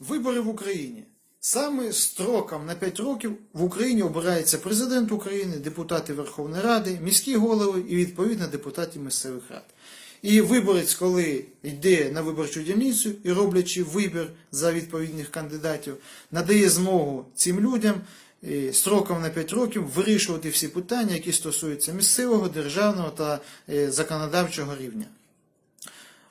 Вибори в Україні. Саме строком на 5 років в Україні обирається президент України, депутати Верховної Ради, міські голови і відповідно депутати місцевих рад. І виборець, коли йде на виборчу дільницю і роблячи вибір за відповідних кандидатів, надає змогу цим людям строком на 5 років вирішувати всі питання, які стосуються місцевого, державного та е, законодавчого рівня.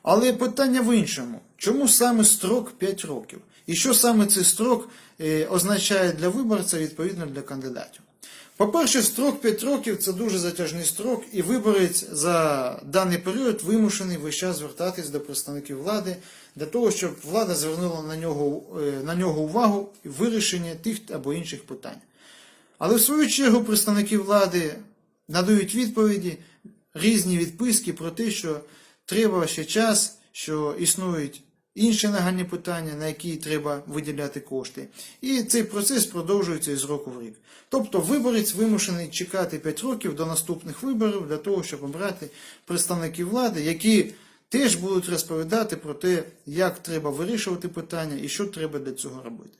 Але питання в іншому. Чому саме строк 5 років? І що саме цей строк е, означає для виборця відповідно для кандидатів? По-перше, строк 5 років це дуже затяжний строк, і виборець за даний період вимушений весь час звертатись до представників влади для того, щоб влада звернула на нього, е, на нього увагу і вирішення тих або інших питань. Але в свою чергу представники влади надають відповіді, різні відписки про те, що треба ще час, що існують інші нагальні питання, на які треба виділяти кошти. І цей процес продовжується із року в рік. Тобто виборець вимушений чекати 5 років до наступних виборів для того, щоб обрати представників влади, які теж будуть розповідати про те, як треба вирішувати питання і що треба для цього робити.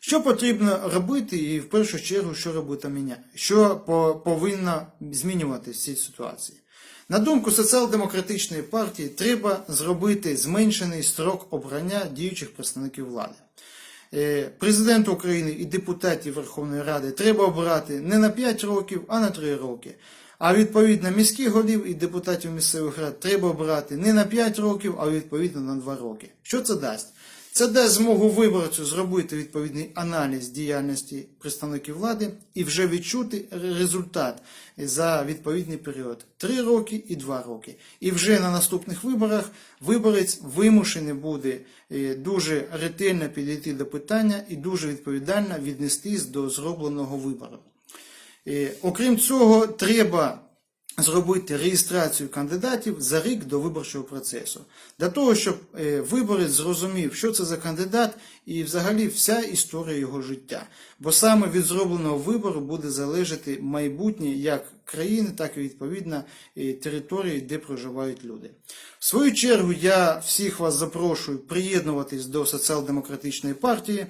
Що потрібно робити, і в першу чергу, що робити що по- повинно змінюватися в цій ситуації? На думку соціал-демократичної партії, треба зробити зменшений строк обрання діючих представників влади. Е, Президента України і депутатів Верховної Ради треба обирати не на 5 років, а на 3 роки. А відповідно міських голів і депутатів місцевих рад треба обирати не на 5 років, а відповідно на 2 роки. Що це дасть? Це дасть змогу виборцю зробити відповідний аналіз діяльності представників влади і вже відчути результат за відповідний період 3 роки і 2 роки. І вже на наступних виборах виборець вимушений буде е, дуже ретельно підійти до питання і дуже відповідально віднестись до зробленого вибору. Е, Окрім цього, треба зробити реєстрацію кандидатів за рік до виборчого процесу. Для того, щоб е, виборець зрозумів, що це за кандидат і взагалі вся історія його життя. Бо саме від зробленого вибору буде залежати майбутнє як країни, так і відповідно е, території, де проживають люди. В свою чергу я всіх вас запрошую приєднуватись до соціал-демократичної партії.